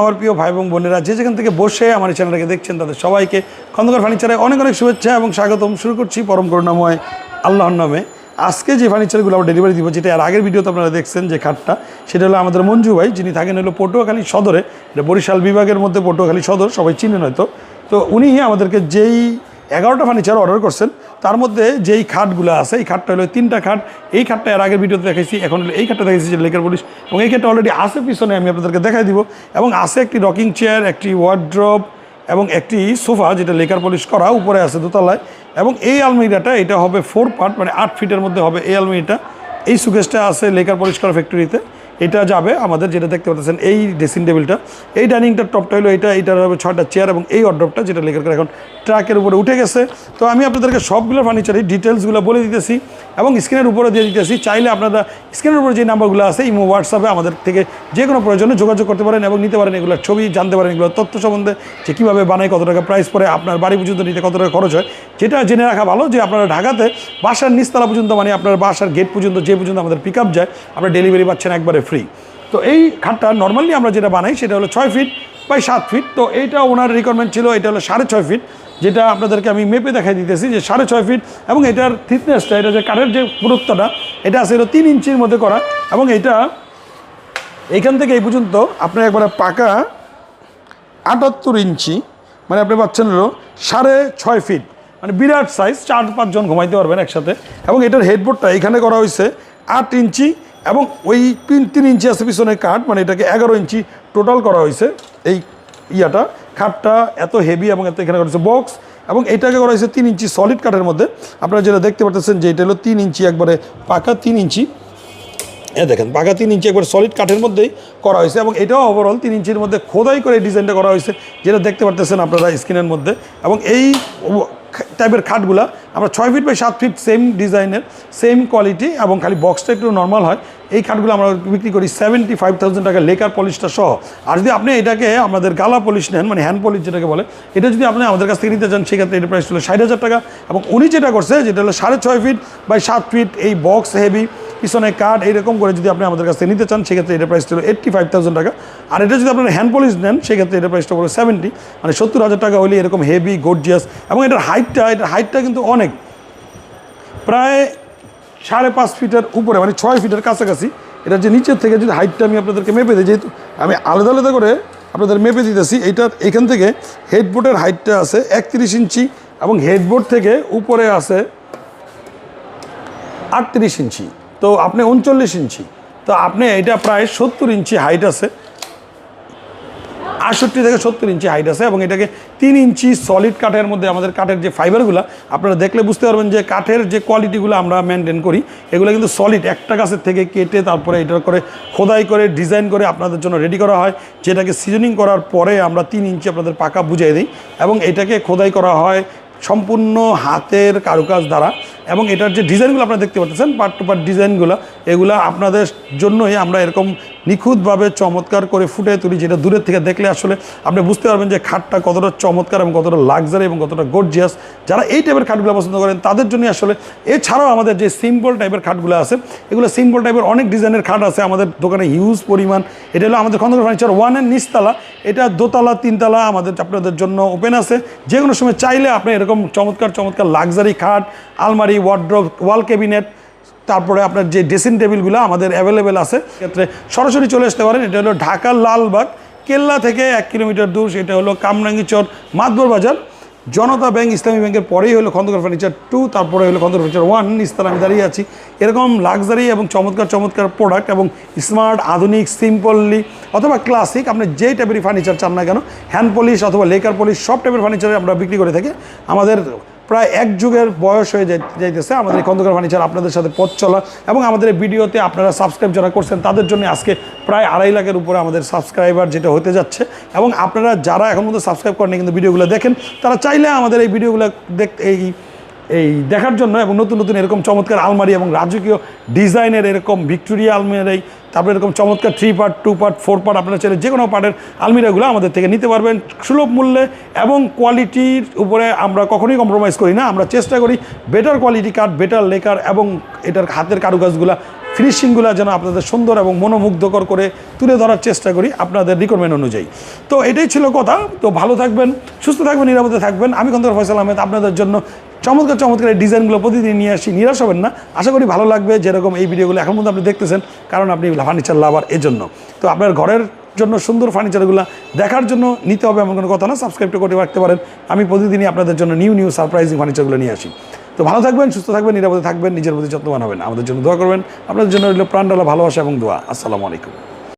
আমার প্রিয় ভাই এবং বোনেরা যে যেখান থেকে বসে আমার এই চ্যানেলটাকে দেখছেন, তাদের সবাইকে খন্দকার ফার্নিচারে অনেক অনেক শুভেচ্ছা এবং স্বাগতম। শুরু করছি পরম করুণাময় আল্লাহর নামে। আজকে যে ফার্নিচারগুলো আমরা ডেলিভারি দিব, যেটা আর আগের ভিডিওতে আপনারা দেখছেন যে খাটটা, সেটা হলো আমাদের মঞ্জু ভাই, যিনি থাকেন হলো পটুয়াখালী সদরে। এটা বরিশাল বিভাগের মধ্যে পটুয়াখালী সদর, সবাই চিনেন হয়তো। তো উনি আমাদেরকে যেই এগারোটা ফার্নিচার অর্ডার করছেন, তার মধ্যে যেই খাটগুলো আছে, এই খাটটা হলো তিনটা খাট, এই খাটটা এর আগের ভিডিওতে দেখাইছি, এখন এই খাটটা দেখাইছি যে লেকার পুলিশ, এবং এই খাটটা অলরেডি আছে, পিছনে আমি আপনাদেরকে দেখাই দিব, এবং আছে একটি রকিং চেয়ার একটি ওয়ার্ড্রপ এবং একটি সোফা যেটা লেকার পলিশ করা, উপরে আছে দোতলায়, এবং এই আলমিরাটা, এটা হবে ফোর পার্ট মানে আট ফিটের মধ্যে হবে এই আলমিরাটা, এই সুকেশটা আছে লেকার পলিশ করা ফ্যাক্টরিতে এটা যাবে আমাদের যেটা দেখতে পাচ্ছেন, এই ড্রেসিং টেবিলটা এই ডাইনিংটার টপটা হলো এটা এইটার হবে ছয়টা চেয়ার এবং এই অর্ডারটা যেটা লেখার করে এখন ট্রাকের উপরে উঠে গেছে। তো আমি আপনাদেরকে সবগুলো ফার্নিচারের ডিটেলসগুলো বলে দিতেছি এবং স্ক্রিনের উপরে দিয়ে দিতেছি। চাইলে আপনারা স্ক্রিনের উপরে যে নাম্বারগুলো আছে, ইমো, হোয়াটসঅ্যাপে আমাদের থেকে যে কোনো প্রয়োজনে যোগাযোগ করতে পারেন এবং নিতে পারেন এগুলোর ছবি, জানতে পারেন এগুলোর তথ্য সম্বন্ধে যে কীভাবে বানায়, কত টাকা প্রাইস পরে আপনার বাড়ি পর্যন্ত নিতে কত টাকা খরচ হয়। যেটা জেনে রাখা ভালো যে আপনারা ঢাকাতে বাসার নিচতলা পর্যন্ত মানে আপনার বাসার গেট পর্যন্ত, যে পর্যন্ত আমাদের পিক যায়, আপনারা ডেলিভারি পাচ্ছেন একবারে ফ্রি তো এই খাটটা নর্মালি আমরা যেটা বানাই সেটা হলো ছয় ফিট বাই সাত ফিট তো এইটা ওনার রিকোয়ারমেন্ট ছিল, এটা হলো সাড়ে ছয় ফিট যেটা আপনাদেরকে আমি মেপে দেখাই দিতেছি যে সাড়ে ছয় ফিট এবং এটার থিকনেসটা এটা যে কাঠের যে পুরুত্বটা, এটা আছে হলো তিন ইঞ্চির মধ্যে করা এবং এটা এইখান থেকে এই পর্যন্ত আপনার একবারে পাকা আটাত্তর ইঞ্চি মানে আপনি পাচ্ছেন হলো সাড়ে ছয় ফিট মানে বিরাট সাইজ চার পাঁচজন ঘুমাইতে পারবেন একসাথে। এবং এটার হেডবোর্ডটা এখানে করা হয়েছে আট ইঞ্চি এবং ওই তিন তিন ইঞ্চি আছে পিছনে কাঠ মানে এটাকে এগারো ইঞ্চি টোটাল করা হয়েছে। এই ইয়াটা খাটটা এত হেভি এবং এত এখানে করা হয়েছে বক্স এবং এটাকে করা হয়েছে তিন ইঞ্চি সলিড কাঠের মধ্যে। আপনারা যেটা দেখতে পাচ্ছেন যে এটা হলো তিন ইঞ্চি, একবারে পাকা তিন ইঞ্চি। এ দেখেন, পাকা তিন ইঞ্চি, একবার সলিড কাঠের মধ্যেই করা হয়েছে এবং এটাও ওভারঅল তিন ইঞ্চির মধ্যে খোদাই করে ডিজাইনটা করা হয়েছে, যেটা দেখতে পারতেছেন আপনারা স্ক্রিনের মধ্যে। এবং এই টাইপের খাটগুলো, আমরা ছয় ফিট বাই সাত ফিট সেম ডিজাইনের সেম কোয়ালিটি এবং খালি বক্সটা একটু নর্মাল হয়। এই খাটগুলো আমরা বিক্রি করি সেভেন্টি ফাইভ থাউজেন্ড টাকা লেকার পলিশটা সহ। আর যদি আপনি এটাকে আমাদের গালা পলিশ নেন মানে হ্যান্ড পলিশ যেটাকে বলে, এটা যদি আপনি আমাদের কাছ থেকে নিতে চান, সেক্ষেত্রে এটা প্রাইস হলো ষাট হাজার টাকা এবং উনি যেটা করছে, যেটা হলো সাড়ে ছয় ফিট বাই সাত ফিট এই বক্স হেভি পিছনে কাঠ এইরকম করে যদি আপনি আমাদের কাছ থেকে নিতে চান, সেক্ষেত্রে এটা প্রাইস ছিল এইট্টি ফাইভ থাউজেন্ড টাকা। আর এটা যদি আপনার হ্যান্ড পলিশ নেন, সেক্ষেত্রে এটা প্রাইসটা পড়বে সেভেন্টি মানে সত্তর হাজার টাকা হলে এরকম হেভি গর্জিয়াস এবং এটার হাইটটা এটার হাইটটা কিন্তু অনেক। প্রায় সাড়ে পাঁচ ফিটের উপরে মানে ছয় ফিটের কাছাকাছি। এটা যে নিচের থেকে যদি হাইটটা আমি আপনাদেরকে মেপে দিই, যেহেতু আমি আলাদা আলাদা করে আপনাদের মেপে দিতেছি, এইটার, এখান থেকে হেডবোর্ডের হাইটটা আছে একত্রিশ ইঞ্চি এবং হেডবোর্ড থেকে উপরে আছে আটত্রিশ ইঞ্চি। তো আপনি উনচল্লিশ ইঞ্চি। তো আপনি এটা প্রায় সত্তর ইঞ্চি হাইট আছে। আটষট্টি থেকে সত্তর ইঞ্চি হাইট আছে এবং এটাকে তিন ইঞ্চি সলিড কাঠের মধ্যে আমাদের কাঠের যে ফাইবারগুলো আপনারা দেখলে বুঝতে পারবেন যে কাঠের যে কোয়ালিটিগুলো আমরা মেনটেন করি, এগুলো কিন্তু সলিড একটা গাছের থেকে কেটে তারপরে এটা করে খোদাই করে ডিজাইন করে আপনাদের জন্য রেডি করা হয়, যেটাকে সিজনিং করার পরে আমরা তিন ইঞ্চি আপনাদের পাকা বুঝিয়ে দিই এবং এটাকে খোদাই করা হয় সম্পূর্ণ হাতের কারুকাজ দ্বারা। এবং এটার যে ডিজাইনগুলো আপনারা দেখতে পাচ্ছেন পার্ট টু পার্ট ডিজাইনগুলো এগুলো আপনাদের জন্যই আমরা এরকম নিখুঁতভাবে চমৎকার করে ফুটে তুলি, যেটা দূরের থেকে দেখলে আসলে আপনি বুঝতে পারবেন যে খাটটা কতটা চমৎকার এবং কতটা লাক্সারি এবং কতটা গর্জিয়াস যারা এই টাইপের খাটগুলো পছন্দ করেন, তাদের জন্যই আসলে এছাড়াও আমাদের যে সিম্পল টাইপের খাটগুলো আছে, এগুলো সিম্পল টাইপের অনেক ডিজাইনের খাট আছে আমাদের দোকানে হিউজ পরিমাণ। এটা হলো আমাদের খন্দকার ফার্নিচার ওয়ানের নিচতলা। এটা দোতলা, তিনতলা আমাদের আপনাদের জন্য ওপেন আছে। যে কোনো সময় চাইলে আপনি এরকম চমৎকার চমৎকার লাক্সারি খাট, আলমারি ওয়ার্ড্রপ ওয়াল ক্যাবিনেট তারপরে আপনার যে ড্রেসিং টেবিলগুলো আমাদের অ্যাভেলেবেল আছে ক্ষেত্রে সরাসরি চলে আসতে পারেন। এটা হলো ঢাকার লালবাগ, কেল্লা থেকে এক কিলোমিটার দূর। সেটা হলো কামরাঙ্গি চর, মাতবর বাজার। জনতা ব্যাংক, ইসলামী ব্যাংকের পরেই হলো খন্দকার ফার্নিচার টু তারপরে হলো খন্দকার ফার্নিচার ওয়ান নিস্তার আমি দাঁড়িয়ে আছি। এরকম লাক্সারি এবং চমৎকার চমৎকার প্রোডাক্ট এবং স্মার্ট আধুনিক সিম্পললি অথবা ক্লাসিক আপনি যেই টাইপের ফার্নিচার চান না কেন হ্যান্ড পলিশ অথবা লেকার পলিশ সব টাইপের ফার্নিচার আমরা বিক্রি করে থাকি। আমাদের প্রায় এক যুগের বয়স হয়ে যাই- যাইতেছে। আমাদের খন্দকার ফার্নিচার আপনাদের সাথে পথ চলা এবং আমাদের ভিডিওতে আপনারা সাবস্ক্রাইব যারা করছেন, তাদের জন্য আজকে প্রায় আড়াই লাখের উপরে আমাদের সাবস্ক্রাইবার যেটা হতে যাচ্ছে। এবং আপনারা যারা এখন মধ্যে সাবস্ক্রাইব করেন কিন্তু ভিডিওগুলো দেখেন, তারা চাইলে আমাদের এই ভিডিওগুলো দেখ এই এই দেখার জন্য এবং নতুন নতুন এরকম চমৎকার আলমারি এবং রাজকীয় ডিজাইনের এরকম ভিক্টোরিয়া আলমারি তারপরে এরকম চমৎকার three part two part four part আপনারা চাইলে যে কোনো পার্টের আলমিরাগুলো আমাদের থেকে নিতে পারবেন সুলভ মূল্যে এবং কোয়ালিটির উপরে আমরা কখনোই কম্প্রোমাইজ করি না। আমরা চেষ্টা করি বেটার কোয়ালিটি কাঠ বেটার লেকার এবং এটার হাতের কারুকাজগুলো ফিনিশিংগুলো যেন আপনাদের সুন্দর এবং মনোমুগ্ধকর করে তুলে ধরার চেষ্টা করি আপনাদের রিকোয়ারমেন্ট অনুযায়ী। তো এটাই ছিল কথা। তো ভালো থাকবেন, সুস্থ থাকবেন, নিরাপদে থাকবেন। আমি খন্দকার ফয়সাল আহমেদ, আপনাদের জন্য চমৎকার চমৎকার এই ডিজাইনগুলো প্রতিদিন নিয়ে আসি। নিরাশ হবেন না। আশা করি ভালো লাগবে যেরকম এই ভিডিওগুলো এখন পর্যন্ত আপনি দেখতেছেন, কারণ আপনি ফার্নিচার লাভার এর জন্য তো আপনার ঘরের জন্য সুন্দর ফার্নিচারগুলো দেখার জন্য নিতে হবে এমন কোনো কথা না। সাবস্ক্রাইব করে রাখতে পারেন। আমি প্রতিদিনই আপনাদের জন্য নিউ নিউ সারপ্রাইজিং ফার্নিচারগুলো নিয়ে আসি। তো ভালো থাকবেন, সুস্থ থাকবেন, নিরাপদে থাকবেন, নিজের প্রতি যত্নবান হবেন। আমাদের জন্য দোয়া করবেন। আপনাদের জন্য রইল প্রাণডালা ভালোবাসা এবং দোয়া। আসসালামু আলাইকুম।